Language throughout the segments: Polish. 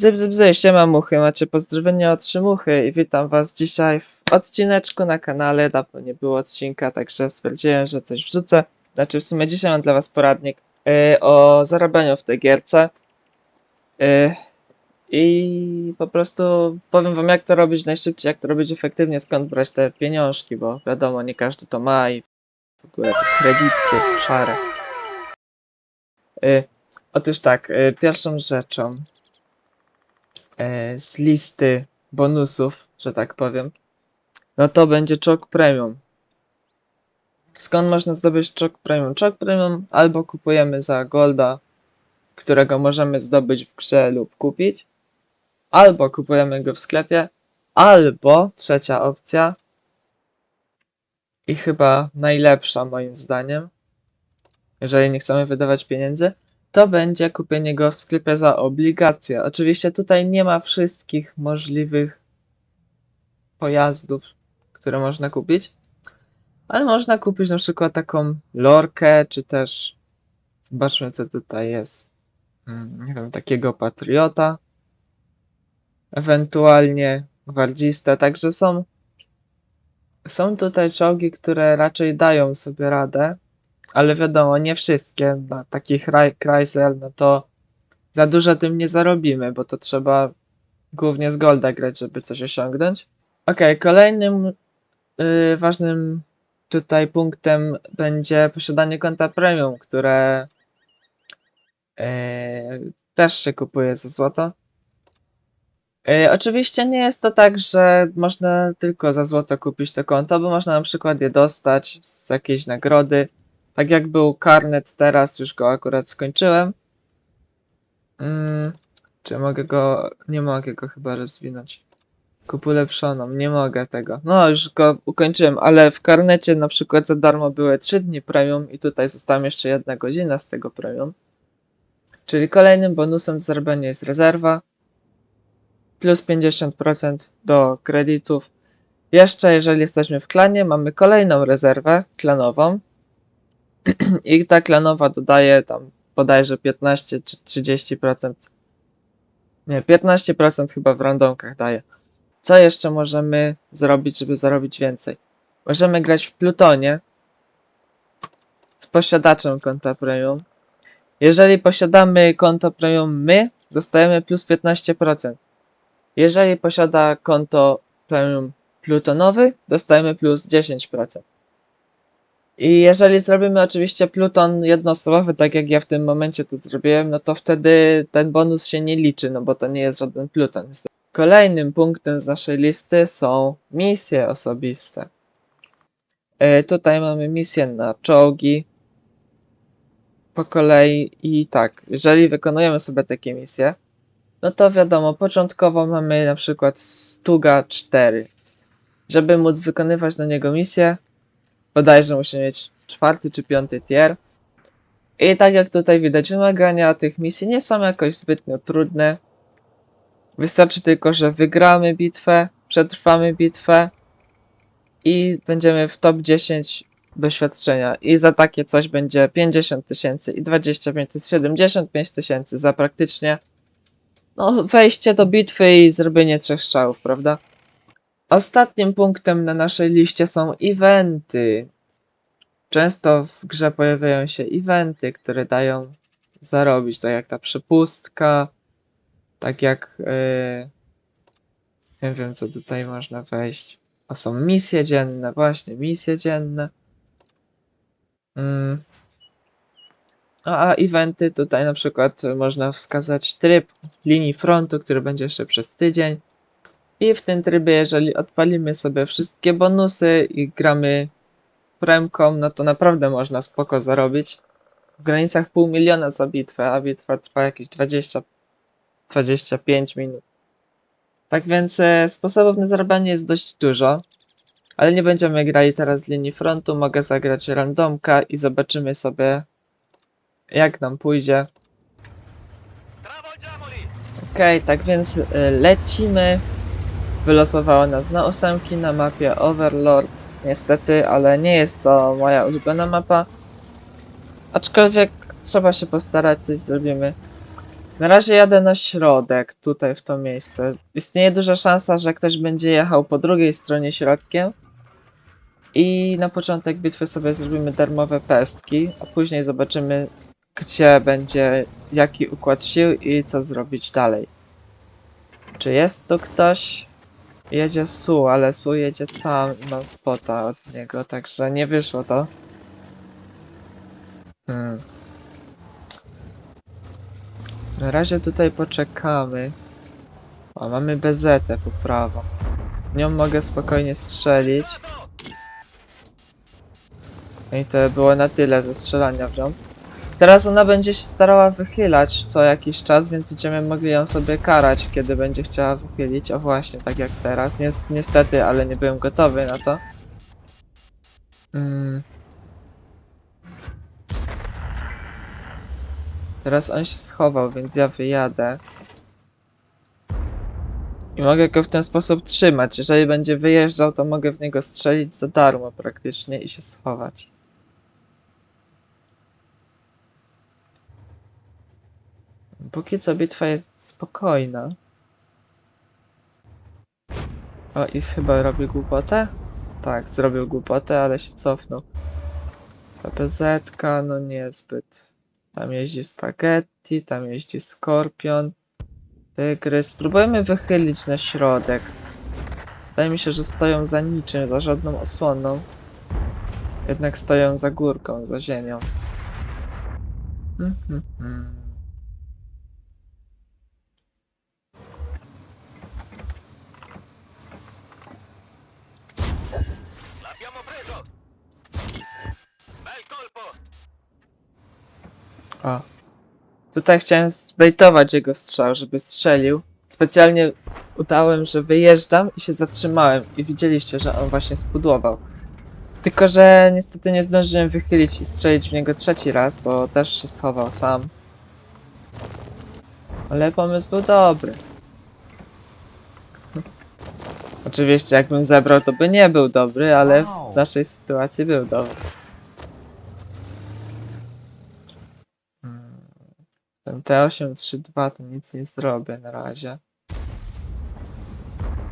Bzy, siema muchy, macie pozdrowienia od Szymuchy i witam was dzisiaj w odcineczku na kanale, dawno nie było odcinka, także stwierdziłem, że coś wrzucę. Znaczy w sumie dzisiaj mam dla was poradnik yy, o zarabianiu w tej gierce. Yy, I po prostu powiem wam jak to robić najszybciej, jak to robić efektywnie, skąd brać te pieniążki, bo wiadomo, nie każdy to ma i w ogóle kredyty szare. Yy, otóż tak, yy, pierwszą rzeczą z listy bonusów, że tak powiem, no to będzie Chok Premium. Skąd można zdobyć Chok Premium? Chok Premium albo kupujemy za Golda, którego możemy zdobyć w grze lub kupić, albo kupujemy go w sklepie, albo trzecia opcja i chyba najlepsza moim zdaniem, jeżeli nie chcemy wydawać pieniędzy, to będzie kupienie go w sklepie za obligacje. Oczywiście tutaj nie ma wszystkich możliwych pojazdów, które można kupić, ale można kupić na przykład taką lorkę, czy też zobaczmy co tutaj jest. Mm, Nie wiem, takiego patriota, ewentualnie gwardzista, także są są tutaj czołgi, które raczej dają sobie radę, ale wiadomo, nie wszystkie. Na takich Chrysler, no to za dużo tym nie zarobimy, bo to trzeba głównie z Golda grać, żeby coś osiągnąć. Okej, kolejnym yy, ważnym tutaj punktem będzie posiadanie konta premium, które yy, też się kupuje za złoto. Yy, oczywiście nie jest to tak, że można tylko za złoto kupić to konto, bo można na przykład je dostać z jakiejś nagrody. Tak jak był karnet teraz, już go akurat skończyłem. Mm, czy mogę go. Nie mogę go chyba rozwinąć. Kup ulepszoną, nie mogę tego. No, już go ukończyłem, ale w karnecie na przykład za darmo były 3 dni premium i tutaj została jeszcze jedna godzina z tego premium. Czyli kolejnym bonusem do zarabiania jest rezerwa. Plus 50% do kredytów. Jeszcze jeżeli jesteśmy w klanie, mamy kolejną rezerwę klanową. I ta klanowa dodaje tam bodajże 15 czy 30%. Nie, 15% chyba w randomkach daje. Co jeszcze możemy zrobić, żeby zarobić więcej? Możemy grać w Plutonie z posiadaczem konta premium. Jeżeli posiadamy konto premium my, dostajemy plus 15%. Jeżeli posiada konto premium plutonowy, dostajemy plus 10%. I jeżeli zrobimy oczywiście pluton jednoosobowy, tak jak ja w tym momencie to zrobiłem, no to wtedy ten bonus się nie liczy, no bo to nie jest żaden pluton. Kolejnym punktem z naszej listy są misje osobiste. E, tutaj mamy misję na czołgi. Po kolei i tak, jeżeli wykonujemy sobie takie misje, no to wiadomo, początkowo mamy na przykład Stuga 4. Żeby móc wykonywać na niego misję, bodajże musimy mieć czwarty czy piąty tier. I tak jak tutaj widać, wymagania tych misji nie są jakoś zbytnio trudne. Wystarczy tylko, że wygramy bitwę, przetrwamy bitwę i będziemy w top 10 doświadczenia. I za takie coś będzie 50 tysięcy i 25 to jest 75 tysięcy za praktycznie no, wejście do bitwy i zrobienie trzech strzałów, prawda? Ostatnim punktem na naszej liście są eventy. Często w grze pojawiają się eventy, które dają zarobić, tak jak ta przepustka, tak jak yy, nie wiem co tutaj można wejść. A są misje dzienne, właśnie misje dzienne. Mm. A, a eventy tutaj na przykład można wskazać tryb linii frontu, który będzie jeszcze przez tydzień. I w tym trybie, jeżeli odpalimy sobie wszystkie bonusy i gramy premką, no to naprawdę można spoko zarobić. W granicach pół miliona za bitwę, a bitwa trwa jakieś 20-25 minut. Tak więc e, sposobów na zarabianie jest dość dużo. Ale nie będziemy grali teraz z linii frontu, mogę zagrać randomka i zobaczymy sobie jak nam pójdzie. Okej, tak więc y, lecimy. Wylosowało nas na ósemki na mapie Overlord. Niestety, ale nie jest to moja ulubiona mapa. Aczkolwiek trzeba się postarać, coś zrobimy. Na razie jadę na środek, tutaj w to miejsce. Istnieje duża szansa, że ktoś będzie jechał po drugiej stronie środkiem. I na początek bitwy sobie zrobimy darmowe pestki, a później zobaczymy, gdzie będzie jaki układ sił i co zrobić dalej. Czy jest tu ktoś? Jedzie Su, ale Su jedzie tam i mam spota od niego, także nie wyszło to. Hmm. Na razie tutaj poczekamy. O, mamy bezetę po prawo. Nią mogę spokojnie strzelić. I to było na tyle ze strzelania w nią. Teraz ona będzie się starała wychylać co jakiś czas, więc będziemy mogli ją sobie karać, kiedy będzie chciała wychylić. O właśnie, tak jak teraz. Nies- niestety, ale nie byłem gotowy na to. Mm. Teraz on się schował, więc ja wyjadę. I mogę go w ten sposób trzymać. Jeżeli będzie wyjeżdżał, to mogę w niego strzelić za darmo praktycznie i się schować. Póki co bitwa jest spokojna. O, Is chyba robi głupotę? Tak, zrobił głupotę, ale się cofnął. PPZ, no niezbyt. Tam jeździ spaghetti, tam jeździ skorpion. Tygrys. Spróbujemy wychylić na środek. Wydaje mi się, że stoją za niczym, za żadną osłoną. Jednak stoją za górką, za ziemią. Hmm, hmm, O. Tutaj chciałem zbejtować jego strzał, żeby strzelił. Specjalnie udałem, że wyjeżdżam i się zatrzymałem. I widzieliście, że on właśnie spudłował. Tylko, że niestety nie zdążyłem wychylić i strzelić w niego trzeci raz, bo też się schował sam. Ale pomysł był dobry. Oczywiście, jakbym zebrał, to by nie był dobry, ale w naszej sytuacji był dobry. Ten T832 to nic nie zrobię na razie.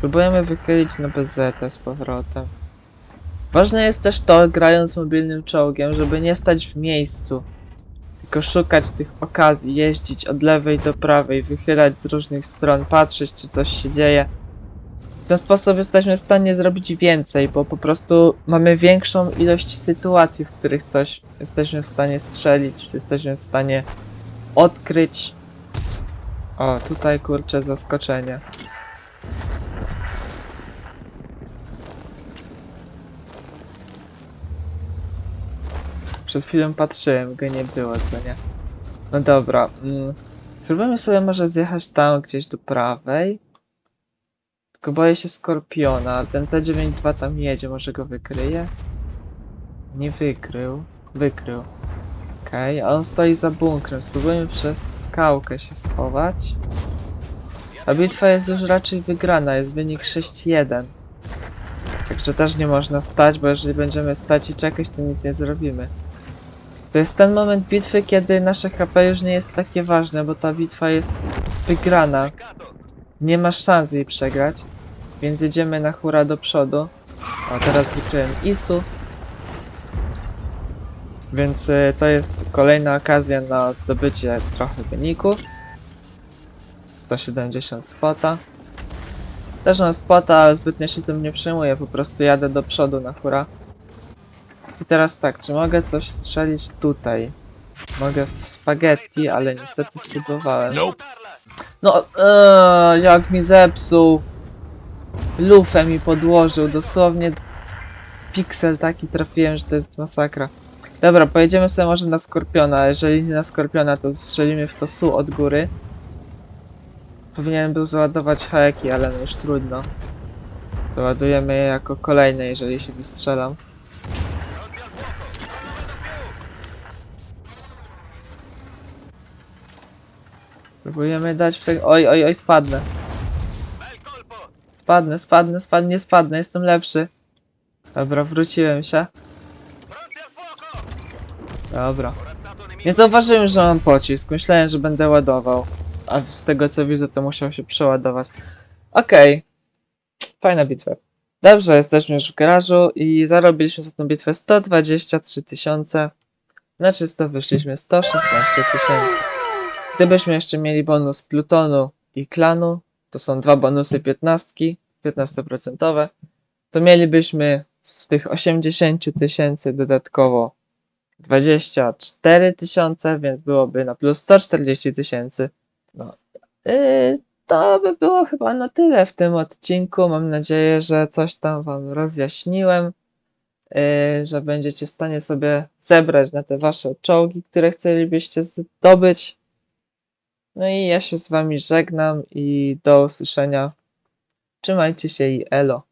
Próbujemy wychylić na BZ z powrotem. Ważne jest też to, grając mobilnym czołgiem, żeby nie stać w miejscu. Tylko szukać tych okazji, jeździć od lewej do prawej, wychylać z różnych stron, patrzeć czy coś się dzieje. W ten sposób jesteśmy w stanie zrobić więcej, bo po prostu mamy większą ilość sytuacji, w których coś jesteśmy w stanie strzelić, jesteśmy w stanie odkryć. O, tutaj kurczę zaskoczenie. Przed chwilą patrzyłem, go nie było, co nie? No dobra, mm, spróbujmy sobie może zjechać tam gdzieś do prawej. Tylko boję się Skorpiona, ten T92 tam jedzie, może go wykryje? Nie wykrył. Wykrył. Okej, a on stoi za bunkrem. Spróbujemy przez skałkę się schować. Ta bitwa jest już raczej wygrana, jest wynik 6-1. Także też nie można stać, bo jeżeli będziemy stać i czekać, to nic nie zrobimy. To jest ten moment bitwy, kiedy nasze HP już nie jest takie ważne, bo ta bitwa jest wygrana. Nie masz szans jej przegrać, więc jedziemy na hura do przodu. O, teraz wykryłem Isu. Więc y, to jest kolejna okazja na zdobycie trochę wyników. 170 spota. Też mam spota, ale zbytnio się tym nie przejmuję, po prostu jadę do przodu na hura. I teraz tak, czy mogę coś strzelić tutaj? Mogę w spaghetti, ale niestety spróbowałem. No, eee, jak mi zepsuł. Lufę mi podłożył, dosłownie piksel taki trafiłem, że to jest masakra. Dobra, pojedziemy sobie może na Skorpiona, jeżeli nie na Skorpiona, to strzelimy w to su od góry. Powinienem był załadować haeki, ale no już trudno. Załadujemy je jako kolejne, jeżeli się wystrzelam. Próbujemy dać w tego... Oj, oj, oj, spadnę. Spadnę, spadnę, spadnę, spadnę, jestem lepszy. Dobra, wróciłem się. Dobra. Nie zauważyłem, że mam pocisk. Myślałem, że będę ładował. A z tego co widzę, to musiał się przeładować. Okej. Fajna bitwa. Dobrze, jesteśmy już w garażu i zarobiliśmy za tą bitwę 123 tysiące. Na czysto wyszliśmy 116 tysięcy. Gdybyśmy jeszcze mieli bonus Plutonu i klanu, to są dwa bonusy 15, 15%, to mielibyśmy z tych 80 tysięcy dodatkowo 24 tysiące, więc byłoby na plus 140 tysięcy. No. Yy, to by było chyba na tyle w tym odcinku. Mam nadzieję, że coś tam Wam rozjaśniłem, yy, że będziecie w stanie sobie zebrać na te Wasze czołgi, które chcielibyście zdobyć. No i ja się z Wami żegnam i do usłyszenia. Trzymajcie się i elo.